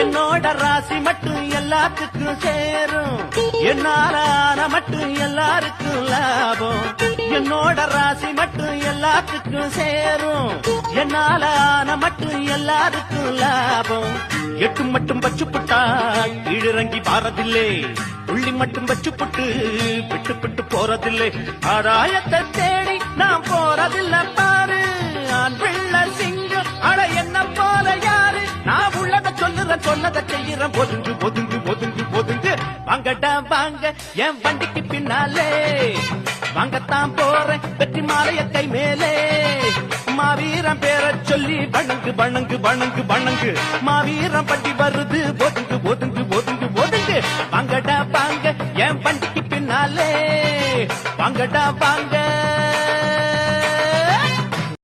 என்னோட ராசி மட்டும் எல்லாத்துக்கும் சேரும். என்னால ஆன மட்டும் எல்லாருக்கும் லாபம். என்னோட ராசி மட்டும் எல்லாத்துக்கும் சேரும். என்னால ஆன மட்டும் எல்லாருக்கும் லாபம். எட்டு மட்டும் பச்சு புட்டா கீழிறங்கி பாரதில்லை புள்ளி மட்டும் பச்சு புட்டு விட்டு விட்டு போறதில்லை. ஆதாயத்தை தேடி சொன்னதை ஒதுங்கு ஒதுங்கு ஒதுங்கு ஒதுங்கு வாங்கடா வாங்க என் வண்டிக்கு பின்னாலே. வாங்கத்தான் போறேன் வெற்றி மாலைய கை மேலே. மாவீரம் பேரை சொல்லி வணங்கு வணங்கு வணங்கு வணங்கு. மாவீரம் பட்டி வருது ஒதுங்கு ஒதுங்கு ஒதுங்கு ஒதுங்கு. வாங்கடா வாங்க என் வண்டிக்கு பின்னாலே. வாங்கடா வாங்க.